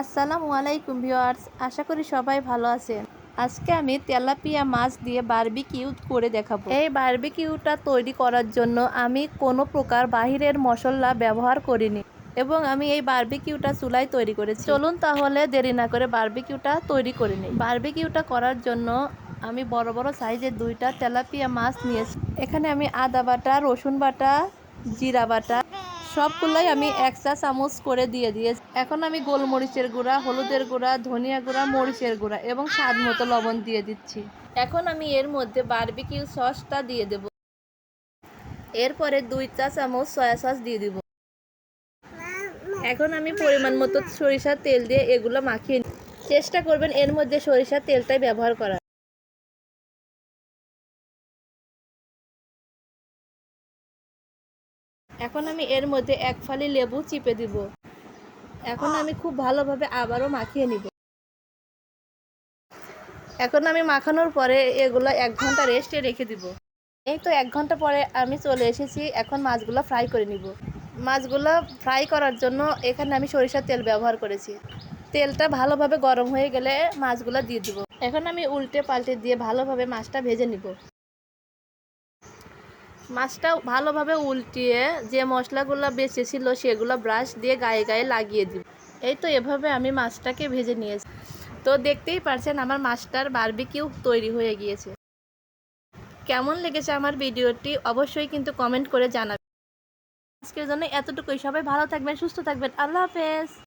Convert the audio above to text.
আসসালামু আলাইকুম ভিউয়ার্স, আশা করি সবাই ভালো আছেন। আজকে আমি তেলাপিয়া মাছ দিয়ে বারবিকিউ করে দেখাবো। এই বারবিকিউটা তৈরি করার জন্য আমি কোনো প্রকার বাহিরের মশলা ব্যবহার করিনি এবং আমি এই বারবিকিউটা চুলায় তৈরি করেছি। চলুন তাহলে দেরি না করে বারবিকিউটা তৈরি করে নিই। বারবিকিউটা করার জন্য আমি বড় বড় সাইজের দুইটা তেলাপিয়া মাছ নিয়েছি। এখানে আমি আদা বাটা, রসুন বাটা, জিরা বাটা সবগুলাই আমি এক চা চামচ করে দিয়ে দিয়েছি। এখন আমি গোলমরিচের গুঁড়া, হলুদের গুঁড়া, ধনিয়া গুঁড়া, মরিচের গুঁড়া এবং স্বাদ মতো লবণ দিয়ে দিচ্ছি। এখন আমি এর মধ্যে বারবিকিউ সসটা দিয়ে দেব। এরপরে দুই চা চামচ সয়া সস দিয়ে দিব। এখন আমি পরিমাণ মতো সরিষার তেল দিয়ে এগুলো মাখিয়ে চেষ্টা করবেন এর মধ্যে সরিষার তেলটাই ব্যবহার করা এখন আমি এর মধ্যে এক ফালি লেবু চিপে দিব। এখন আমি খুব ভালোভাবে আবারও মাখিয়ে নিব। এখন আমি মাখানোর পরে এগুলো এক ঘণ্টা রেস্টে রেখে দিব। এই তো এক ঘণ্টা পরে আমি চলে এসেছি, এখন মাছগুলো ফ্রাই করে নিব। মাছগুলো ফ্রাই করার জন্য এখানে আমি সরিষার তেল ব্যবহার করেছি। তেলটা ভালোভাবে গরম হয়ে গেলে মাছগুলো দিয়ে দিব। এখন আমি উল্টে পাল্টে দিয়ে ভালোভাবে মাছটা ভেজে নিব। মাছটা ভালোভাবে উল্টিয়ে যে মশলাগুলো বেঁচে ছিল সেগুলো ব্রাশ দিয়ে গায়ে গায়ে লাগিয়ে দিব। এই তো এভাবে আমি মাছটাকে ভেজে নিয়েছি। তো দেখতেই পারছেন আমার মাছটার বারবিকিউ তৈরি হয়ে গিয়েছে। কেমন লেগেছে আমার ভিডিওটি অবশ্যই কিন্তু কমেন্ট করে জানাবেন। আজকের জন্য এতটুকুই। সবাই ভালো থাকবেন, সুস্থ থাকবেন। আল্লাহ হাফেজ।